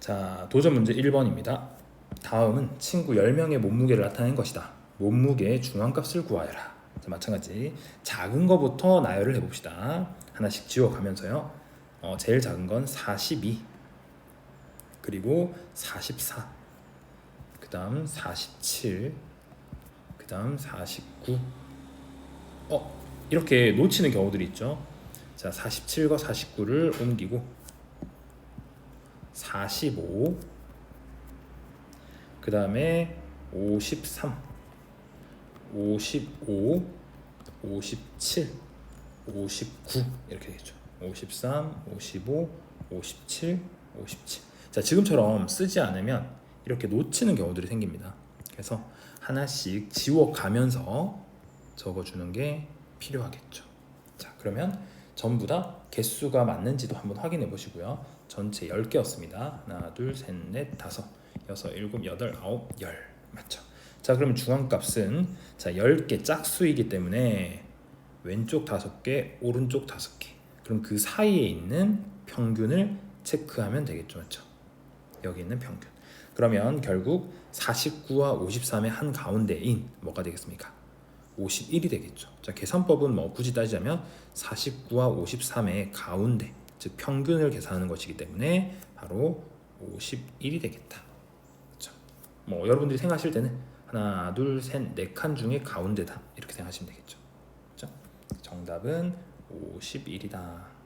자, 도전 문제 1번입니다. 다음은 친구 10명의 몸무게를 나타낸 것이다. 몸무게의 중앙값을 구하여라. 자, 마찬가지 작은 거부터 나열을 해봅시다. 하나씩 지워가면서요. 어, 제일 작은 건 42, 그리고 44, 그 다음 47, 그 다음 49. 어, 이렇게 놓치는 경우들이 있죠. 자, 47과 49를 옮기고 45, 그 다음에 53, 55, 57, 59 이렇게 되겠죠. 53, 55, 57, 57. 자, 지금처럼 쓰지 않으면 이렇게 놓치는 경우들이 생깁니다. 그래서 하나씩 지워가면서 적어주는 게 필요하겠죠. 자, 그러면 전부 다 개수가 맞는지도 한번 확인해 보시고요. 전체 10개였습니다. 하나, 둘, 셋, 넷, 다섯, 여섯, 일곱, 여덟, 아홉, 열. 맞죠? 자, 그러면 중앙값은 자, 10개 짝수이기 때문에 왼쪽 다섯 개, 오른쪽 다섯 개. 그럼 그 사이에 있는 평균을 체크하면 되겠죠. 맞죠? 여기 있는 평균. 그러면 결국 49와 53의 한 가운데인 뭐가 되겠습니까? 51이 되겠죠. 자, 계산법은 뭐 굳이 따지자면 49와 53의 가운데, 즉 평균을 계산하는 것이기 때문에 바로 51이 되겠다. 그렇죠? 뭐 여러분들이 생각하실 때는 하나, 둘, 셋, 네 칸 중에 가운데다 이렇게 생각하시면 되겠죠. 그렇죠? 정답은 51이다.